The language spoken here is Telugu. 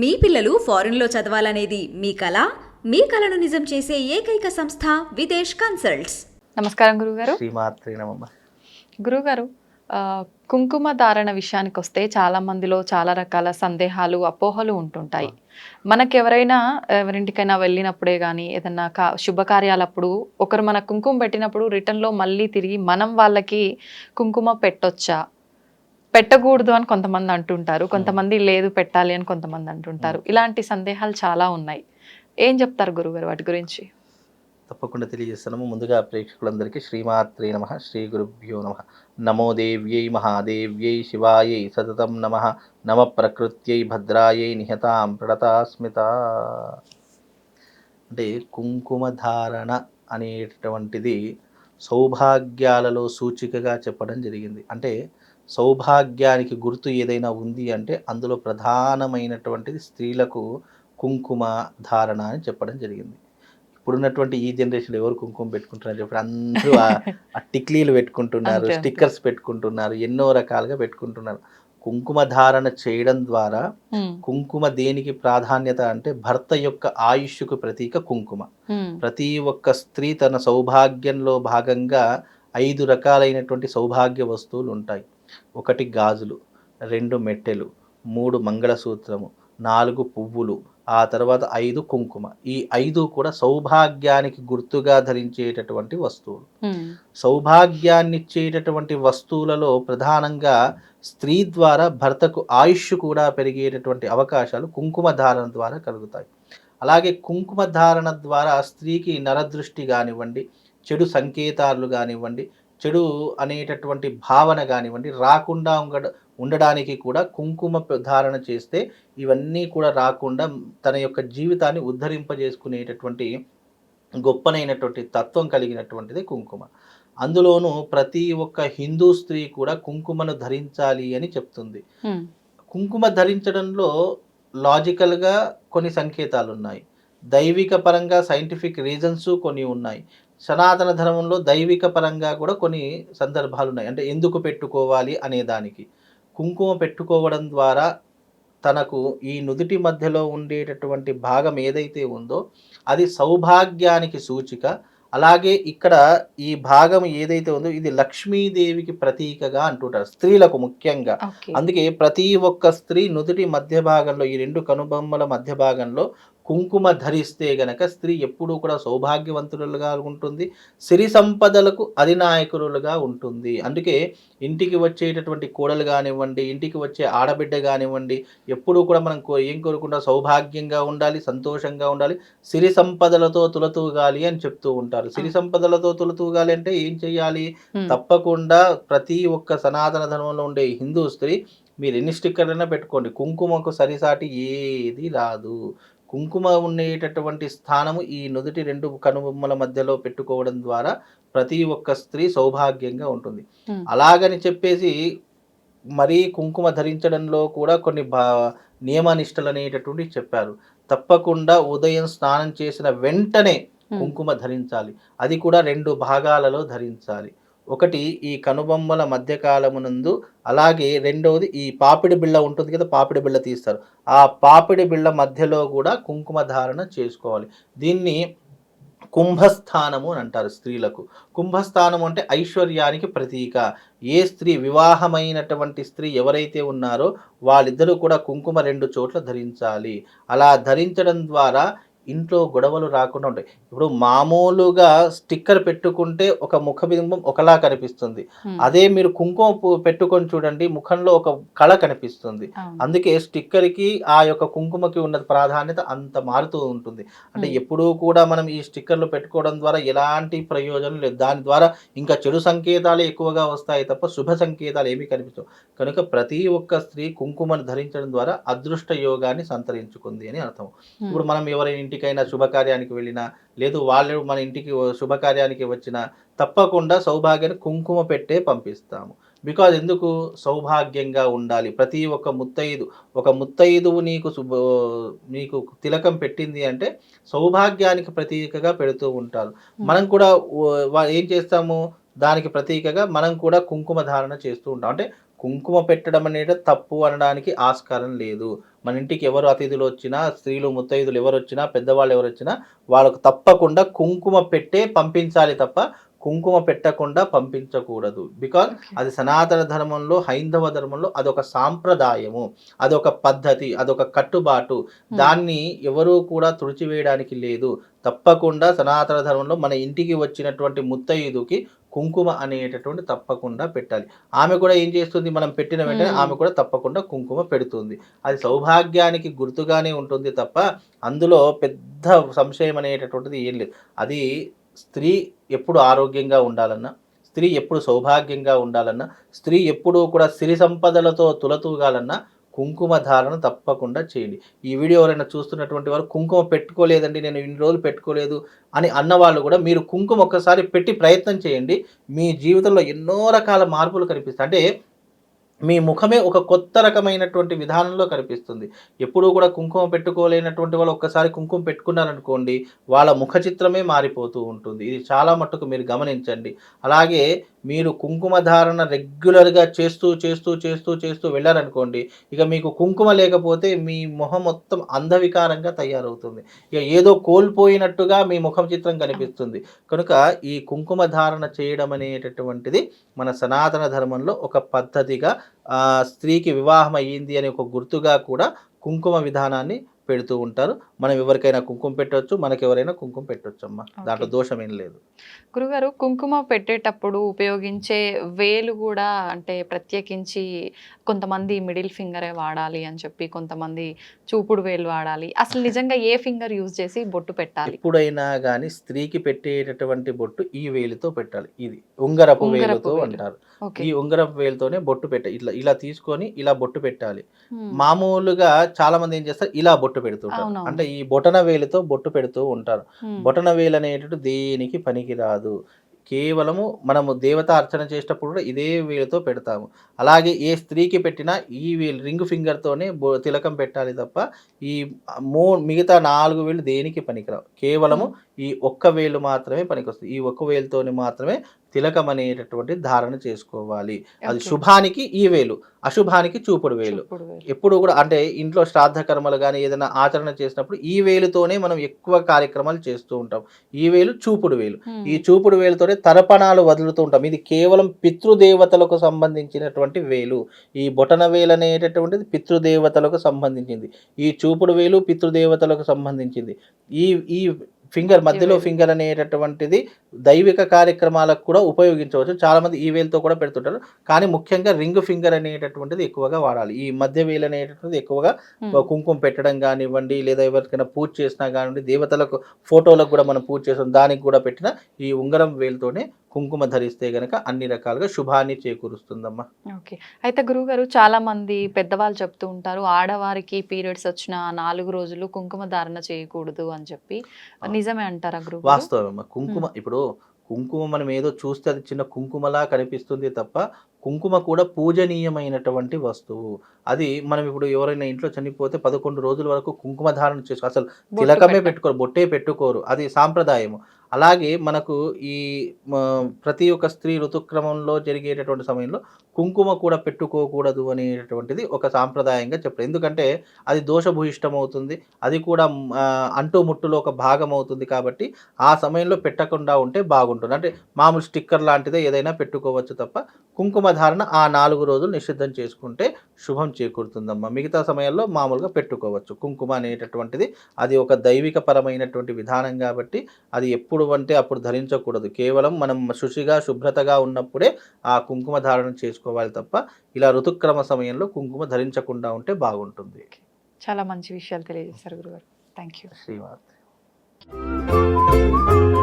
మీ పిల్లలు ఫారెన్లో చదవాలనేది మీ కల మీ కలను నిజం చేసే ఏకైక సంస్థ విదేశ్ కన్సల్ట్స్. నమస్కారం గురుగారు. గురుగారు కుంకుమ ధారణ విషయానికి వస్తే చాలా మందిలో చాలా రకాల సందేహాలు అపోహలు ఉంటుంటాయి. మనకి ఎవరైనా ఎవరింటికైనా వెళ్ళినప్పుడే కానీ ఏదన్నా కా శుభకార్యాలప్పుడు ఒకరు మన కుంకుమ పెట్టినప్పుడు రిటర్న్లో మళ్ళీ తిరిగి మనం వాళ్ళకి కుంకుమ పెట్టొచ్చా? పెట్టకూడదు అని కొంతమంది అంటుంటారు. కొంతమంది లేదు పెట్టాలి అని కొంతమంది అంటుంటారు. ఇలాంటి సందేహాలు చాలా ఉన్నాయి. ఏం చెప్తారు గురుగారు వాటి గురించి? తప్పకుండా తెలియజేస్తున్నాము. ముందుగా ప్రేక్షకులందరికీ శ్రీమాత్రే నమ శ్రీ గురుభ్యో నమ. నమో దేవ్యై మహాదేవ్యై శివాయై సతతం నమ. నమ ప్రకృత్యై భద్రాయై నిహతాం ప్రణతాస్మిత. అంటే కుంకుమ ధారణ అనేటటువంటిది సౌభాగ్యాలలో సూచికగా చెప్పడం జరిగింది. అంటే సౌభాగ్యానికి గుర్తు ఏదైనా ఉంది అంటే అందులో ప్రధానమైనటువంటిది స్త్రీలకు కుంకుమ ధారణ అని చెప్పడం జరిగింది. ఇప్పుడున్నటువంటి ఈ జనరేషన్ ఎవరు కుంకుమ పెట్టుకుంటున్నారు చెప్పి అందరూ ఆ- టిక్లీలు పెట్టుకుంటున్నారు. స్టిక్కర్స్ పెట్టుకుంటున్నారు ఎన్నో రకాలుగా పెట్టుకుంటున్నారు. కుంకుమ ధారణ చేయడం ద్వారా కుంకుమ దేనికి ప్రాధాన్యత అంటే భర్త యొక్క ఆయుష్కు ప్రతీక కుంకుమ. ప్రతి ఒక్క స్త్రీ తన సౌభాగ్యంలో భాగంగా ఐదు రకాలైనటువంటి సౌభాగ్య వస్తువులు ఉంటాయి. ఒకటి గాజులు రెండు మెట్టెలు మూడు మంగళసూత్రము నాలుగు పువ్వులు ఆ తర్వాత ఐదు కుంకుమ. ఈ ఐదు కూడా సౌభాగ్యానికి గుర్తుగా ధరించేటటువంటి వస్తువులు. సౌభాగ్యాన్ని ఇచ్చేటటువంటి వస్తువులలో ప్రధానంగా స్త్రీ ద్వారా భర్తకు ఆయుష్ కూడా పెరిగేటటువంటి అవకాశాలు కుంకుమ ధారణ ద్వారా కలుగుతాయి. అలాగే కుంకుమ ధారణ ద్వారా స్త్రీకి నరదృష్టి కానివ్వండి చెడు సంకేతాలు కానివ్వండి చెడు అనేటటువంటి భావన కానివ్వండి రాకుండా ఉండ ఉండడానికి కూడా కుంకుమ ధారణ చేస్తే ఇవన్నీ కూడా రాకుండా తన యొక్క జీవితాన్ని ఉద్ధరింపజేసుకునేటటువంటి గొప్పనైనటువంటి తత్వం కలిగినటువంటిది కుంకుమ. అందులోనూ ప్రతి ఒక్క హిందూ స్త్రీ కూడా కుంకుమను ధరించాలి అని చెప్తుంది. కుంకుమ ధరించడంలో లాజికల్గా కొన్ని సంకేతాలు ఉన్నాయి దైవిక పరంగా సైంటిఫిక్ రీజన్స్ కొన్ని ఉన్నాయి. సనాతన ధర్మంలో దైవిక పరంగా కూడా కొన్ని సందర్భాలు ఉన్నాయి. అంటే ఎందుకు పెట్టుకోవాలి అనే దానికి. కుంకుమ పెట్టుకోవడం ద్వారా తనకు ఈ నుదుటి మధ్యలో ఉండేటటువంటి భాగం ఏదైతే ఉందో అది సౌభాగ్యానికి సూచిక. అలాగే ఇక్కడ ఈ భాగం ఏదైతే ఉందో ఇది లక్ష్మీదేవికి ప్రతీకగా అంటుంటారు స్త్రీలకు ముఖ్యంగా. అందుకే ప్రతి ఒక్క స్త్రీ నుదుటి మధ్య భాగంలో ఈ రెండు కనుబొమ్మల మధ్య భాగంలో కుంకుమ ధరిస్తే గనక స్త్రీ ఎప్పుడూ కూడా సౌభాగ్యవంతులుగా ఉంటుంది. సిరి సంపదలకు అధినాయకులుగా ఉంటుంది. అందుకే ఇంటికి వచ్చేటటువంటి కోడలు కానివ్వండి ఇంటికి వచ్చే ఆడబిడ్డ కానివ్వండి ఎప్పుడూ కూడా మనం కో- ఏం కోరుకుంటా? సౌభాగ్యంగా ఉండాలి సంతోషంగా ఉండాలి. సిరి సంపదలతో తులతూగాలి అని చెప్తూ ఉంటారు. సిరి సంపదలతో తులతూగాలి అంటే ఏం చెయ్యాలి? ఉమ్, తప్పకుండా ప్రతి ఒక్క సనాతన ధర్మంలో ఉండే హిందూ స్త్రీ మీరు ఎన్ని స్టిక్కర్లైనా పెట్టుకోండి. కుంకుమకు సరిసాటి ఏది రాదు. కుంకుమ ఉండేటటువంటి స్థానము ఈ నుదుటి రెండు కనుబొమ్మల మధ్యలో పెట్టుకోవడం ద్వారా ప్రతి ఒక్క స్త్రీ సౌభాగ్యంగా ఉంటుంది. అలాగని చెప్పేసి మరీ కుంకుమ ధరించడంలో కూడా కొన్ని బా నియమనిష్టలు అనేటటువంటివి చెప్పారు. తప్పకుండా ఉదయం స్నానం చేసిన వెంటనే కుంకుమ ధరించాలి. అది కూడా రెండు భాగాలలో ధరించాలి. ఒకటి ఈ కనుబొమ్మల మధ్యకాలమునందు అలాగే రెండవది ఈ పాపిడి బిళ్ళ ఉంటుంది కదా పాపిడి బిళ్ళ తీస్తారు. ఆ పాపిడి బిళ్ళ మధ్యలో కూడా కుంకుమ ధారణ చేసుకోవాలి. దీన్ని కుంభస్థానము అని అంటారు స్త్రీలకు. కుంభస్థానం అంటే ఐశ్వర్యానికి ప్రతీక. ఏ స్త్రీ వివాహమైనటువంటి స్త్రీ ఎవరైతే ఉన్నారో వాళ్ళిద్దరూ కూడా కుంకుమ రెండు చోట్ల ధరించాలి. అలా ధరించడం ద్వారా ఇంట్లో గొడవలు రాకుండా ఉంటాయి. ఇప్పుడు మామూలుగా స్టిక్కర్ పెట్టుకుంటే ఒక ముఖబింబం ఒకలా కనిపిస్తుంది. అదే మీరు కుంకుమ పెట్టుకొని చూడండి ముఖంలో ఒక కళ కనిపిస్తుంది. అందుకే స్టిక్కర్కి ఆ యొక్క కుంకుమకి ఉన్న ప్రాధాన్యత అంత మారుతూ ఉంటుంది. అంటే. ఎప్పుడూ కూడా మనం ఈ స్టిక్కర్లు పెట్టుకోవడం ద్వారా ఎలాంటి ప్రయోజనం లేదు. దాని ద్వారా ఇంకా చెడు సంకేతాలు ఎక్కువగా వస్తాయి తప్ప శుభ సంకేతాలు ఏమీ కనిపించవు. కనుక ప్రతి ఒక్క స్త్రీ కుంకుమను ధరించడం ద్వారా అదృష్ట యోగాన్ని సంతరించుకుంది అని అర్థం. ఇప్పుడు మనం ఎవరైనా ఇంటికైనా శుభకార్యానికి వెళ్ళినా లేదు వాళ్ళు మన ఇంటికి శుభకార్యానికి వచ్చినా తప్పకుండా సౌభాగ్యాన్ని కుంకుమ పెట్టే పంపిస్తాము. బికాజ్ ఎందుకు? సౌభాగ్యంగా ఉండాలి. ప్రతి ఒక్క ముత్తైదు ఒక ముత్తైదువు నీకు శుభ నీకు తిలకం పెట్టింది అంటే సౌభాగ్యానికి ప్రతీకగా పెడుతూ ఉంటారు. మనం కూడా ఏం చేస్తాము? దానికి ప్రతీకగా మనం కూడా కుంకుమ ధారణ చేస్తూ ఉంటాం. అంటే కుంకుమ పెట్టడం అనేది తప్పు అనడానికి ఆస్కారం లేదు. మన ఇంటికి ఎవరు అతిథులు వచ్చినా స్త్రీలు ముత్తైదులు ఎవరు వచ్చినా పెద్దవాళ్ళు ఎవరు వచ్చినా వాళ్ళకు తప్పకుండా కుంకుమ పెట్టే పంపించాలి తప్ప కుంకుమ పెట్టకుండా పంపించకూడదు. బికాజ్ అది సనాతన ధర్మంలో హైందవ ధర్మంలో అదొక సాంప్రదాయము అదొక పద్ధతి అదొక కట్టుబాటు. దాన్ని ఎవరూ కూడా తుడిచివేయడానికి లేదు. తప్పకుండా సనాతన ధర్మంలో మన ఇంటికి వచ్చినటువంటి ముత్తైదుకి కుంకుమ అనేటటువంటి తప్పకుండా పెట్టాలి. ఆమె కూడా ఏం చేస్తుంది? మనం పెట్టిన వెంటనే. ఆమె కూడా తప్పకుండా కుంకుమ పెడుతుంది. అది సౌభాగ్యానికి గుర్తుగానే ఉంటుంది తప్ప అందులో పెద్ద సంశయం అనేటటువంటిది ఏం లేదు. అది స్త్రీ ఎప్పుడు ఆరోగ్యంగా ఉండాలన్నా స్త్రీ ఎప్పుడు సౌభాగ్యంగా ఉండాలన్నా స్త్రీ ఎప్పుడూ కూడా సిరి సంపదలతో తులతూగాలన్నా కుంకుమ ధారణ తప్పకుండా చేయండి. ఈ వీడియో ఎవరైనా చూస్తున్నటువంటి వారు కుంకుమ పెట్టుకోలేదండి నేను ఇన్ని రోజులు పెట్టుకోలేదు అని అన్నవాళ్ళు కూడా మీరు కుంకుమ ఒక్కసారి పెట్టి ప్రయత్నం చేయండి. మీ జీవితంలో ఎన్నో రకాల మార్పులు కనిపిస్తాయి. అంటే మీ ముఖమే ఒక కొత్త రకమైనటువంటి విధానంలో కనిపిస్తుంది. ఎప్పుడూ కూడా కుంకుమ పెట్టుకోలేనటువంటి వాళ్ళు ఒక్కసారి కుంకుమ పెట్టుకున్నారనుకోండి వాళ్ళ ముఖ చిత్రమే మారిపోతూ ఉంటుంది. ఇది చాలా మట్టుకు మీరు గమనించండి. అలాగే మీరు కుంకుమ ధారణ రెగ్యులర్గా చేస్తూ చేస్తూ చేస్తూ చేస్తూ వెళ్ళారనుకోండి ఇక మీకు కుంకుమ లేకపోతే మీ మొహం మొత్తం అంధవికారంగా తయారవుతుంది. ఇక ఏదో కోల్పోయినట్టుగా మీ ముఖం చిత్రం కనిపిస్తుంది. కనుక ఈ కుంకుమ ధారణ చేయడం అనేటటువంటిది మన సనాతన ధర్మంలో ఒక పద్ధతిగా స్త్రీకి వివాహం అయ్యింది అనే ఒక గుర్తుగా కూడా కుంకుమ విధానాన్ని పెడుతూ ఉంటారు. మనం ఎవరికైనా కుంకుమ పెట్టవచ్చు మనకి ఎవరైనా కుంకుమ పెట్టవచ్చు అమ్మా దాంట్లో. దోషం ఏం లేదు. గురుగారు కుంకుమ పెట్టేటప్పుడు ఉపయోగించే వేలు కూడా అంటే ప్రత్యేకించి కొంతమంది మిడిల్ ఫింగరే వాడాలి అని చెప్పి కొంతమంది చూపుడు వేలు వాడాలి. అసలు నిజంగా ఏ ఫింగర్ యూజ్ చేసి బొట్టు పెట్టాలి? ఎప్పుడైనా కానీ స్త్రీకి పెట్టేటటువంటి బొట్టు ఈ వేలితో పెట్టాలి. ఇది ఉంగరపు వేలుతో వేలు. అంటారు. ఈ ఉంగరపు వేలుతోనే బొట్టు పెట్ట ఇట్లా ఇలా తీసుకొని ఇలా బొట్టు పెట్టాలి. మామూలుగా చాలా మంది ఏం చేస్తారు? ఇలా బొట్టు పెడుతుంటారు అవునవును. అంటే ఈ బొటన వేలుతో బొట్టు పెడుతూ ఉంటారు. బొటన వేలు అనేటట్టు దేనికి పనికిరాదు. కేవలము మనము దేవత అర్చన చేసేటప్పుడు కూడా ఇదే వేలుతో పెడతాము. అలాగే ఏ స్త్రీకి పెట్టినా ఈ వేలు రింగ్ ఫింగర్తోనే తిలకం పెట్టాలి తప్ప ఈ మూ మిగతా నాలుగు వేలు దేనికి పనికిరావు? కేవలము ఈ ఒక్క వేలు మాత్రమే పనికొస్తుంది. ఈ ఒక్క వేలుతోని మాత్రమే తిలకం అనేటటువంటి ధారణ చేసుకోవాలి అది. శుభానికి ఈ వేలు అశుభానికి చూపుడు వేలు. ఎప్పుడు కూడా అంటే ఇంట్లో శ్రాద్ధ కర్మలు కానీ ఏదైనా ఆచరణ చేసినప్పుడు ఈ వేలుతోనే మనం ఎక్కువ కార్యక్రమాలు చేస్తూ ఉంటాం ఈ వేలు చూపుడు వేలు. ఈ చూపుడు వేలుతోనే తర్పణాలు వదులుతూ ఉంటాం ఇది కేవలం పితృదేవతలకు సంబంధించినటువంటి వేలు ఈ బొటన వేలు అనేటటువంటిది పితృదేవతలకు సంబంధించింది ఈ చూపుడు వేలు పితృదేవతలకు సంబంధించింది ఈ ఈ ఫింగర్ మధ్య మధ్యలో. ఫింగర్ అనేటటువంటిది దైవిక కార్యక్రమాలకు కూడా ఉపయోగించవచ్చు. చాలా మంది ఈ వేలుతో కూడా పెడుతుంటారు. కానీ ముఖ్యంగా రింగ్ ఫింగర్ అనేటటువంటిది ఎక్కువగా వాడాలి. ఈ మధ్య వేలు అనేటటువంటిది ఎక్కువగా. కుంకుమ పెట్టడం కానివ్వండి లేదా ఎవరికైనా పూజ చేసినా కానివ్వండి దేవతలకు ఫోటోలకు కూడా మనం పూజ చేస్తాం. దానికి కూడా పెట్టిన ఈ ఉంగరం వేలుతోనే కుంకుమ ధరిస్తే గనక అన్ని రకాలుగా శుభాన్ని చేకూరుస్తుందమ్మా. ఓకే. అయితే గురువుగారు చాలా మంది పెద్దవాళ్ళు చెప్తూ ఉంటారు ఆడవారికి పీరియడ్స్ వచ్చిన నాలుగు రోజులు కుంకుమ ధారణ చేయకూడదు అని చెప్పి. నిజమే అంటారా గురువు వాస్తవమ్మా కుంకుమ ఇప్పుడు కుంకుమ మనం ఏదో చూస్తే అది చిన్న కుంకుమలా కనిపిస్తుంది తప్ప కుంకుమ కూడా పూజనీయమైనటువంటి వస్తువు. అది మనం ఇప్పుడు ఎవరైనా ఇంట్లో చనిపోతే పదకొండు రోజుల వరకు కుంకుమ ధారణ చేసుకో అసలు తిలకమే పెట్టుకోరు బొట్టే పెట్టుకోరు. అది సాంప్రదాయము. అలాగే మనకు ఈ ప్రతి ఒక్క స్త్రీ ఋతుక్రమంలో జరిగేటటువంటి సమయంలో కుంకుమ కూడా పెట్టుకోకూడదు అనేటటువంటిది ఒక సాంప్రదాయంగా చెప్పారు ఎందుకంటే అది దోషభూయిష్టం అవుతుంది అది కూడా అంటు ముట్టులో ఒక భాగం అవుతుంది కాబట్టి ఆ సమయంలో పెట్టకుండా ఉంటే బాగుంటుంది. అంటే మామూలు స్టిక్కర్ లాంటిదే ఏదైనా పెట్టుకోవచ్చు తప్ప కుంకుమ ధారణ ఆ నాలుగు రోజులు నిషిద్ధం చేసుకుంటే శుభం చేకూరుతుందమ్మా. మిగతా సమయాల్లో మామూలుగా పెట్టుకోవచ్చు. కుంకుమ అనేటటువంటిది అది ఒక దైవిక పరమైనటువంటి విధానం కాబట్టి అది ఎప్పుడు అంటే అప్పుడు ధరించకూడదు. కేవలం మనం శుచిగా శుభ్రతగా ఉన్నప్పుడే ఆ కుంకుమ ధారణ చేసుకోవాలి తప్ప ఇలా ఋతుక్రమ సమయంలో కుంకుమ ధరించకుండా ఉంటే బాగుంటుంది. చాలా మంచి విషయాలు తెలియజేశారు గురుగారు. Thank you